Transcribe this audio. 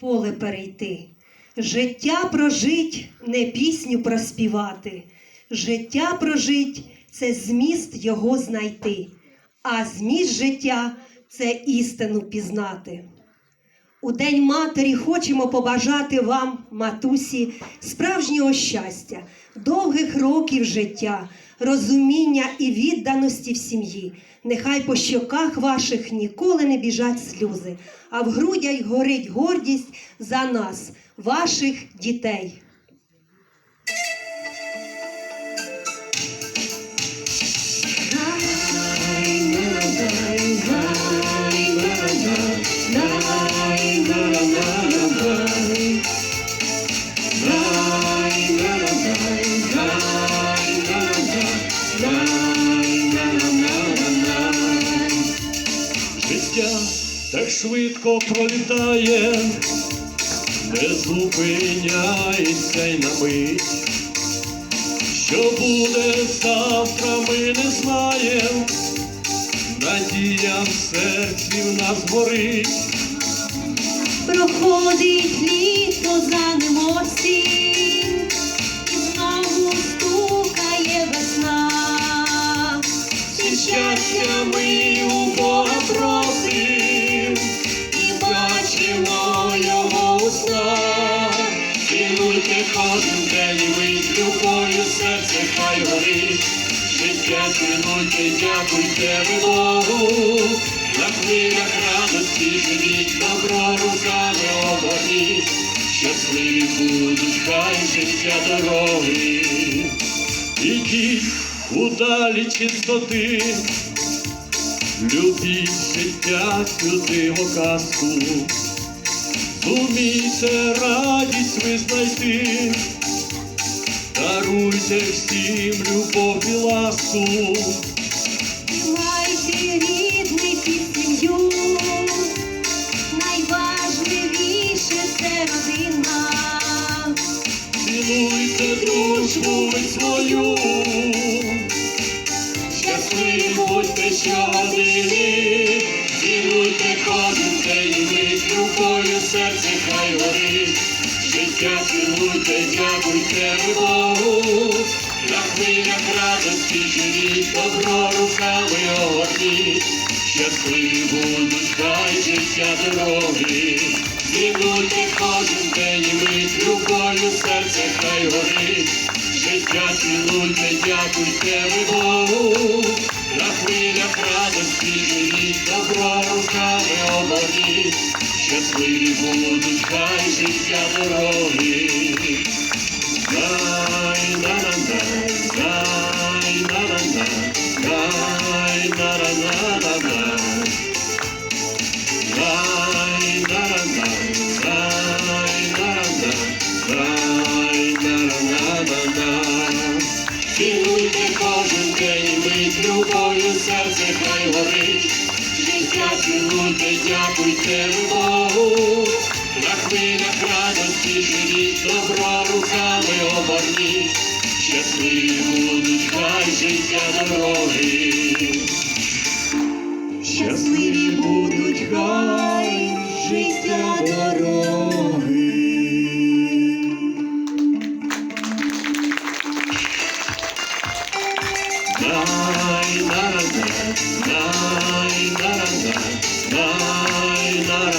поле перейти. Життя прожить, не пісню проспівати. Життя прожить це зміст його знайти, а зміст життя це істину пізнати. У День матері хочемо побажати вам, матусі, справжнього щастя, довгих років життя, розуміння і відданості в сім'ї. Нехай по щоках ваших ніколи не біжать сльози, а в грудях горить гордість за нас, ваших дітей. Життя так швидко пролітає, не зупиняється й на мить. Що буде завтра, ми не знаємо, надія в серці в нас горить. Проходить літо за ним осінь, серце хай горить. Життя цінуйте, дякуйте Богу. На хвилях радості живіть, добро руками обгорніть. Щасливі будуть хай життя дороги. Ідіть у далі чистоти, любіть життя сюди в казку. Зумійте радість ви знайти, даруйте всім любов і ласку, Тримайте рідних і сім'ю, найважливіше це родина. цінуйте дружбу свою, щасливі будьте щогодини, цінуйте кожен день любов'ю серце хай горить. Життя цінуйте, дякуйте Богу, на хвилях радості живіть, добро руками огорніть. Щасливі будуть хай дороги, цінуйте кожен день і мить, любов'ю серце хай горить. Життя цінуйте, дякуйте Богу, на хвилях радості живіть, добро руками оборніть. Щасливі будуть хай життя дороги. Дай на на на, дай на на на, дай на на на на на. Дай на на на, дай на на на, дай на на на на. Цінуйте кожен день мить, любов'ю серце хай горить. Життя цінуйте, дякуйте Богу. На хвилях радості живіть, добро руками оборніть. Щасливі будуть хай життя дороги. Щасливі будуть хай життя дороги. Дай дай на на на, дай